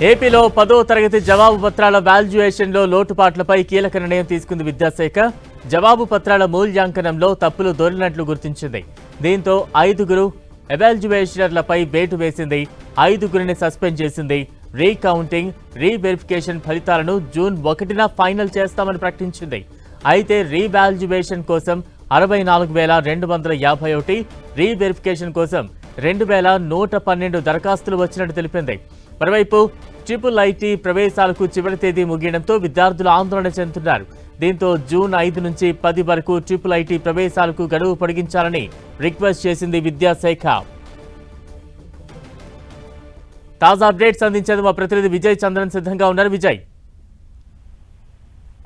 ఏపీలో పదో తరగతి జవాబు పత్రాల వాల్యుయేషన్లో లోటుపాట్లపై కీలక నిర్ణయం తీసుకుంది విద్యాశాఖ. జవాబు పత్రాల మూల్యాంకనంలో తప్పులు దొరినట్లు గుర్తించింది. దీంతో ఐదుగురు ఎవాల్యుయేషనర్లపై వేటు వేసింది. ఐదుగురిని సస్పెండ్ చేసింది. రీకౌంటింగ్ రీవెరిఫికేషన్ ఫలితాలను జూన్ ఒకటిన ఫైనల్ చేస్తామని ప్రకటించింది. అయితే రీవాల్యుయేషన్ కోసం అరవై నాలుగు వేల రెండు వందల యాభై ఒకటి రీవెరిఫికేషన్ కోసం రెండు వేల నూట పన్నెండు దరఖాస్తులు వచ్చినట్టు తెలిపింది. మరోవైపు ట్రిపుల్ ఐటీ ప్రవేశాలకు చివరి తేదీ ముగియడంతో విద్యార్థులు ఆందోళన చెందుతున్నారు. దీంతో జూన్ ఐదు నుంచి పది వరకు ట్రిపుల్ ఐటీ ప్రవేశాలకు గడువు పొడిగించాలని రిక్వెస్ట్ చేసింది విద్యాశాఖ. తాజా అప్డేట్స్ అందించేది మా ప్రతినిధి విజయ్ చంద్రన్. సిద్ధంగా ఉన్నారు విజయ్.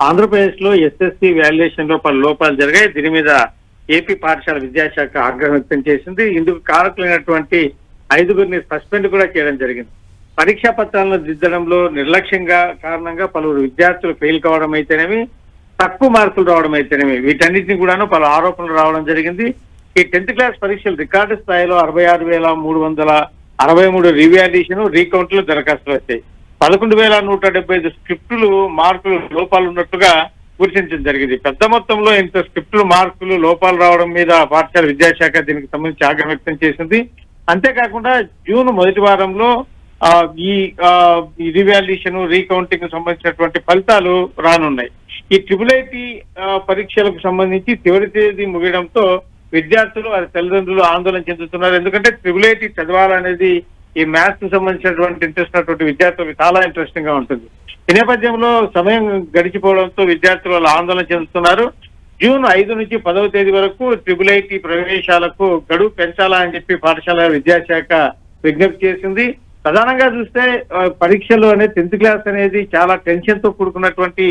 ఆంధ్రప్రదేశ్లో ఎస్ఎస్సి వాల్యుయేషన్లో పలు లోపాలు జరిగాయి. దీని మీద ఏపీ పాఠశాల విద్యాశాఖ ఆగ్రహం వ్యక్తం చేసింది. ఇందుకు కారకులైనటువంటి ఐదుగురిని సస్పెండ్ కూడా చేయడం జరిగింది. పరీక్షా పత్రాలను దిద్దడంలో నిర్లక్ష్యంగా కారణంగా పలువురు విద్యార్థులు ఫెయిల్ కావడం అయితేనేమి తక్కువ మార్కులు రావడం అయితేనేమి వీటన్నిటిని కూడాను పలు ఆరోపణలు రావడం జరిగింది. ఈ టెన్త్ క్లాస్ పరీక్షలు రికార్డు స్థాయిలో అరవై ఆరు వేల మూడు వందల అరవై మూడు రివాల్యుయేషన్ రీకౌంట్లు దరఖాస్తులు వచ్చాయి. పదకొండు వేల నూట డెబ్బై ఐదు స్క్రిప్టులు మార్కులు లోపాలు ఉన్నట్టుగా గుర్తించడం జరిగింది. పెద్ద మొత్తంలో ఇంత స్క్రిప్టులు మార్కులు లోపాలు రావడం మీద పాఠశాల విద్యాశాఖ దీనికి సంబంధించి ఆగ్రహం వ్యక్తం చేసింది. అంతేకాకుండా జూన్ మొదటి వారంలో ఈ రివాల్యుయేషన్ రీకౌంటింగ్ సంబంధించినటువంటి ఫలితాలు రానున్నాయి. ఈ ట్రిపుల్ ఐటీ పరీక్షలకు సంబంధించి చివరి తేదీ ముగియడంతో విద్యార్థులు వారి తల్లిదండ్రులు ఆందోళన చెందుతున్నారు. ఎందుకంటే ట్రిపుల్ ఐటీ చదవాలనేది ఈ మ్యాథ్స్కు సంబంధించినటువంటి ఇంట్రెస్ట్ ఉన్నటువంటి విద్యార్థులకు చాలా ఇంట్రెస్టింగ్గా ఉంటుంది. ఈ నేపథ్యంలో సమయం గడిచిపోవడంతో విద్యార్థులు వాళ్ళు ఆందోళన చెందుతున్నారు. జూన్ ఐదు నుంచి పదవ తేదీ వరకు ట్రిపుల్ ఐటీ ప్రవేశాలకు గడువు పెంచాలా అని చెప్పి పాఠశాల విద్యాశాఖ విజ్ఞప్తి చేసింది. ప్రధానంగా చూస్తే పరీక్షలు అనేది టెన్త్ క్లాస్ అనేది చాలా టెన్షన్తో కూడుకున్నటువంటి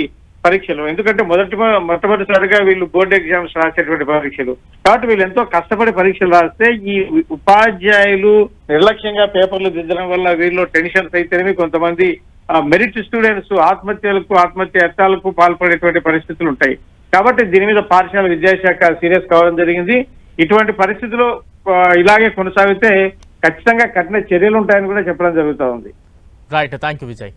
పరీక్షలు. ఎందుకంటే మొదటి మొట్టమొదటిసారిగా వీళ్ళు బోర్డు ఎగ్జామ్స్ రాసేటువంటి పరీక్షలు. కాబట్టి వీళ్ళు ఎంతో కష్టపడి పరీక్షలు రాస్తే ఈ ఉపాధ్యాయులు నిర్లక్ష్యంగా పేపర్లు దిద్దడం వల్ల వీళ్ళు టెన్షన్స్ అయితేనేమి కొంతమంది మెరిట్ స్టూడెంట్స్ ఆత్మహత్యలకు ఆత్మహత్య యత్నాలకు పాల్పడేటువంటి పరిస్థితులు ఉంటాయి. కాబట్టి దీని మీద పాఠశాల విద్యాశాఖ సీరియస్ కావడం జరిగింది. ఇటువంటి పరిస్థితులు ఇలాగే కొనసాగితే ఖచ్చితంగా కఠిన చర్యలు ఉంటాయని కూడా చెప్పడం జరుగుతూ ఉంది. Right thank you Vijay